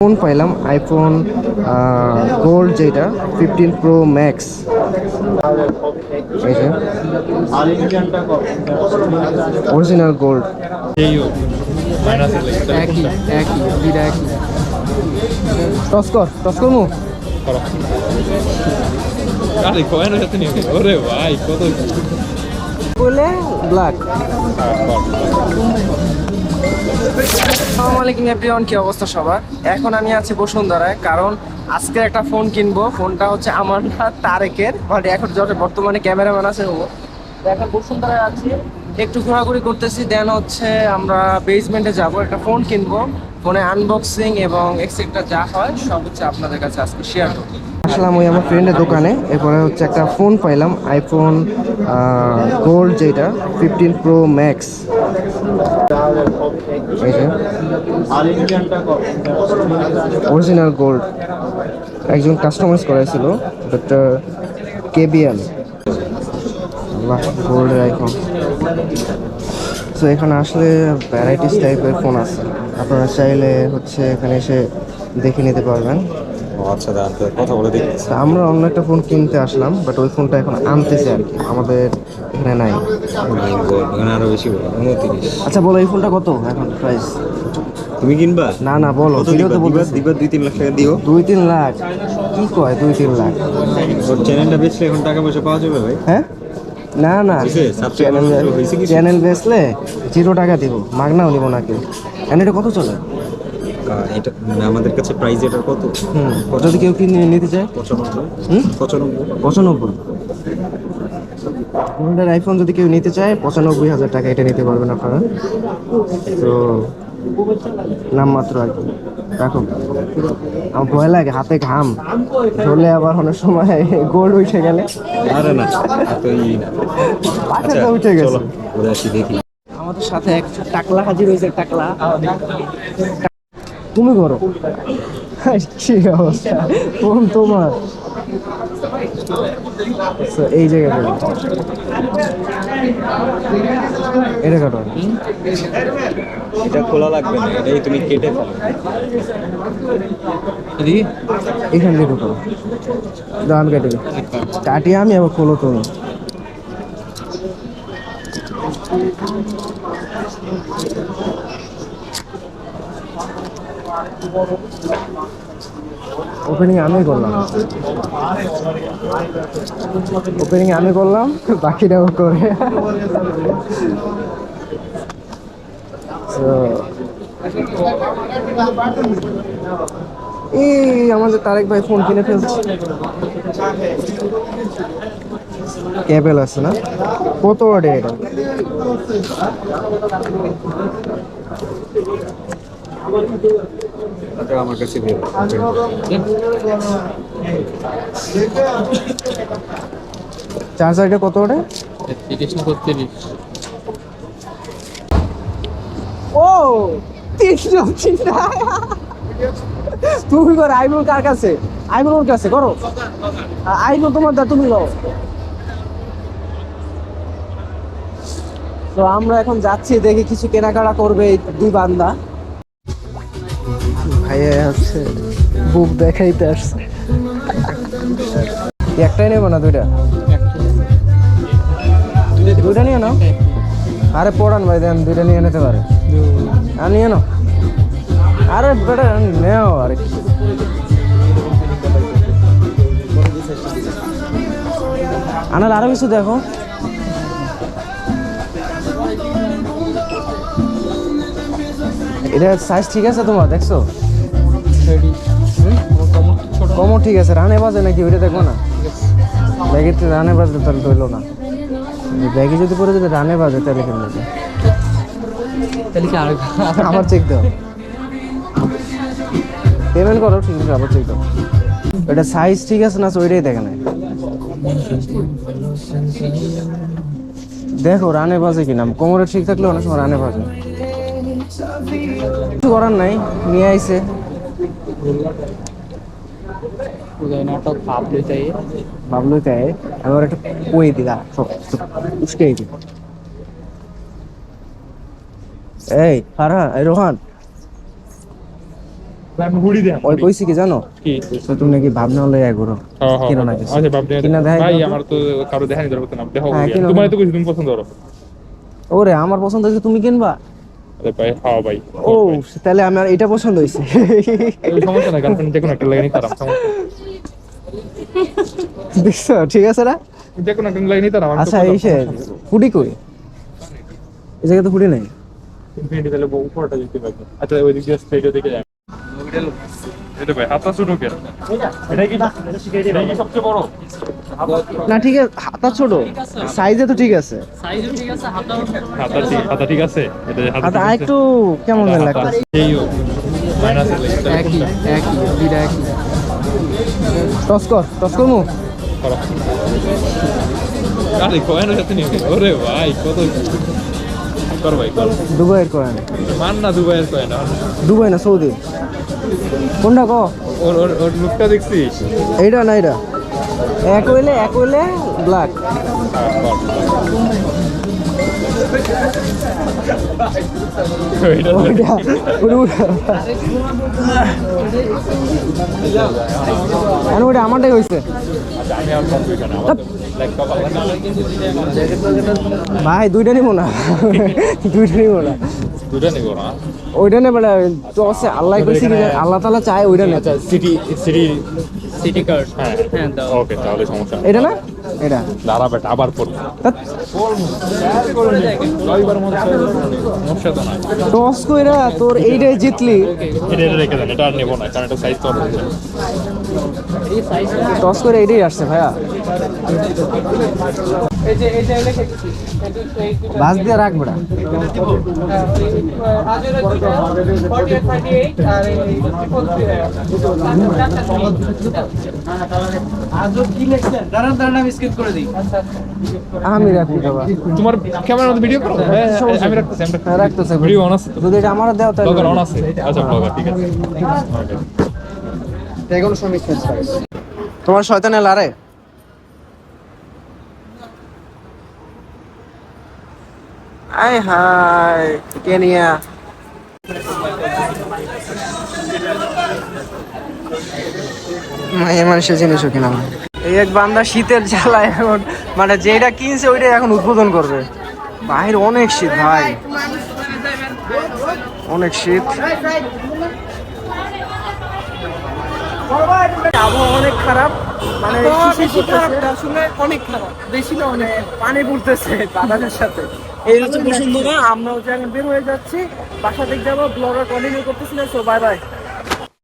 Phone পাইলাম iPhone gold যেটা fifteen pro max original gold একই একই দুইটা একই। টস কর টস বলে ব্ল্যাক আসসালামু আলাইকুম এভরিওয়ান, কি অবস্থা সবার? এখন আমি আছি বসুন্ধরায়, কারণ আজকে একটা ফোন কিনবো। ফোনটা হচ্ছে আমার তারেকের। মানে এখন যত বর্তমানে ক্যামেরাম্যান আছে ও। এখন বসুন্ধরায় আছি। একটু ঘোরাঘুরি করতেছি দেন হচ্ছে আমরা বেসমেন্টে যাব, একটা ফোন কিনবো ফোনে আনবক্সিং এবং এক্সেট্রা যা হয়, সব হচ্ছে আপনাদের কাছে আজকে শেয়ার করব। আসলাম ওই আমার ফ্রেন্ডের দোকানে, এরপরে হচ্ছে একটা ফোন পাইলাম আইফোন গোল্ড যেটা fifteen pro max original gold একজন কাস্টমাইজ করাইছিল ডক্টর কেবিএল গোল্ডের আইফোন তো এখানে আসলে ভ্যারাইটিস টাইপের ফোন আছে। আপনারা চাইলে হচ্ছে এখানে এসে দেখে নিতে পারবেন। আচ্ছা কথা বলে দেখি। তো আমরা অন্য একটা ফোন কিনতে আসলাম বাট ওই ফোনটা এখন আনতেছে আর কি। আমাদের এখানে নাই। এখানে আরও বেশি আচ্ছা বলো এই ফোনটা কত এখন প্রাইস তুমি কিনবা? না না বলো দিবা? দিবা? বলতেছি। দিবা দুই তিন লাখ টাকা দিও। দুই তিন লাখ? কি কয় দুই তিন লাখ? ওর চ্যানেলটা বেচলে এখন টাকা পয়সা পাওয়া যাবে ভাই? হ্যাঁ? না না। কিছু? চ্যানেল বেচলে জিরো টাকা দিব মাগনাও নিব না কেউ এন্ড এটা কত চলে? এটা মানে আমাদের কাছে প্রাইস এটার কত? যদি কেউ কিনে নিতে চায়? পঁচানব্বই। পঁচানব্বই। পঁচানব্বই। আইফোন যদি কেউ নিতে চায় পঁচানব্বই হাজার টাকা এটা নিতে পারবেন আপনারা। তো নামমাত্র আর কি। রাখো আমার ভয় লাগে হাতে ঘাম। ধরলে আবার অনেক সময় গোল উঠে গেলে। আরে না পাখাটা উঠে গেছে। আসি দেখি। আমাদের সাথে এক টাকলা হাজির হয়েছে টাকলা। তুমি করো। কি অবস্থা? তোমার। এই জায়গাটা এটা কাটো এটা খোলা লাগবে না এটাই তুমি কেটে ফেলো। এখান থেকে দাও আমি কেটে। কাটিয়ে আমি আবার খোলো তুমি ওপেনিং আমি করলাম। ওপেনিং আমি করলাম বাকিটা ও করে এই আমাদের তারেক ভাই ফোন কিনে ফেলছে। ক্যাবেল আছে না? কত ওয়ার্ডের এটা? এটা আমার কাছে দিয়ে। চার্জারটা কত ওয়ার্ডের তিরিশ না বত্রিশ। ও তিনশো চিন্তা। তুমি করো আইবুল কার কাছে? আইবুল ওর কাছে করো। আইবুল তোমার দা তুমি লও তো আমরা এখন যাচ্ছি দেখি কিছু কেনাকাটা করবে এই দুই বান্দা। ভাইয়া হচ্ছে বুক দেখাইতে আসছে। একটাই নেব না দুইটা? দুইটা নিয়ে নাও। আরে পড়ান ভাই, দেন দুইটা নিয়ে নিতে পারে। আর নিয়ে নাও। আরে বেটা, নেও আরে। আনার আরও কিছু দেখো। এটা সাইজ ঠিক আছে তোমার, দেখছ? ঠিক আছে রানে বাজে নাকি ওইটা দেখো না? ব্যাগের রানে বাজলে তাহলে ধরলো না। ব্যাগে যদি পরে যদি রানে বাজে তাহলে কেমন কি আর আবার চেক দাও। পেমেন্ট করো ঠিক আছে আবার চেক দাও। এটা সাইজ ঠিক আছে না ওইটাই দেখে না দেখো রানে বাজে কিনা। কোমরে ঠিক থাকলে অনেক সময় রানে বাজে। কিছু করার নাই নিয়ে আইছে। আমার একটা কই দিলা? সব দি এই এই রোহান। আমি হুড়ি দেন ওই কইছি কি জানো? কি? তো তুমি নাকি ভাবনা হলে এগুলো হ্যাঁ হ্যাঁ কিনো না আচ্ছা কিনা দেখাই ভাই। আমার তো কারও দেখানি দরকার না। দেখো হ্যাঁ, তোমার তো কইছি তুমি পছন্দ করো। ওরে আমার পছন্দ হয়েছে তুমি কিনবা? ভাই ও তাহলে আমার এটা পছন্দ হয়েছে। সমস্যা না গার্লফ্রেন্ড যে কোনো একটা লাগে নিতে দেখছ? ঠিক আছে না? যে কোনো একটা নিতে আমার আচ্ছা এই সে ফুটি কই? এই জায়গায় তো নাই। ইনফিনিটি তাহলে উপরটা দেখতে পাবো আচ্ছা ওই দিক দিয়ে স্ট্রেটও দেখে যাবে এটা ভাই হাতটা ছোট কে? এটা কি সবচেয়ে বড় না ঠিক আছে হাতা ছোট। সাইজে তো ঠিক আছে। সাইজও ঠিক আছে? হাতাও হাতা ঠিক হাতা ঠিক আছে? এটা হাতা একটু কেমন যেন লাগতেছে মাইনাস একই একই দুইটা একই। টস কর টস করো আরে কয়েনের সাথে নিয়ে ওরে ভাই কত কর ভাই কর। দুবাইয়ের করেন মান না দুবাইয়ের কয়েন। দুবাই না সৌদি? কোনটা ক? ওর ওর লুকটা দেখছিস এইটা না এটা এক হইলে এক হইলে ব্ল্যাক ওইটা আমারটাই হয়েছে আচ্ছা। ভাই দুইটা নিবো না। দুইটা নিবো না। দুটা নিবো না ওইটা নেবে না তো আছে আল্লাহ কইছি কি আল্লাহ তাআলা চায় ওইটা নে আচ্ছা সিটি সিটি সিটি কার্ড হ্যাঁ হ্যাঁ ওকে তাহলে সমস্যা। এটা না? এটা। দাঁড়া বেটা আবার পড়ব। টস কইরা তোর এইটাই জিতলি। এটা রেখে দেন এটা আর নেব না কারণ এটা সাইজ তো টস করে এইটাই আসছে ভাইয়া। বাস দিয়ে রাখবে না আমি বাবা তোমার ক্যামেরার মধ্যে ভিডিও করো? হ্যাঁ হ্যাঁ, আমি রাখতেছি আমি হ্যাঁ, ভিডিও অন আছে যদি এটা আমার দেওয়া তাহলে ব্লগার অন আছে? আচ্ছা ব্লগার ঠিক আছে। Okay. তোমার শয়তানে লারে? আয় হাই কেনিয়া। মানুষের জিনিসও কিনা। এই এক বান্দা শীতের জ্বালা এখন মানে যেটা কিনছে ওইটাই এখন উদ্বোধন করবে। বাইরে অনেক শীত ভাই। অনেক শীত। আবহাওয়া অনেক খারাপ মানে বেশি খারাপটা শুনে অনেক খারাপ বেশি না অনেক পানি পড়তেছে বাতাসের সাথে। এই হচ্ছে বসুন্ধরা আমরা হচ্ছে এখন বের হয়ে যাচ্ছি। বাসা থেকে যাব ব্লগার কন্টিনিউ করতেছি না সো বাই বাই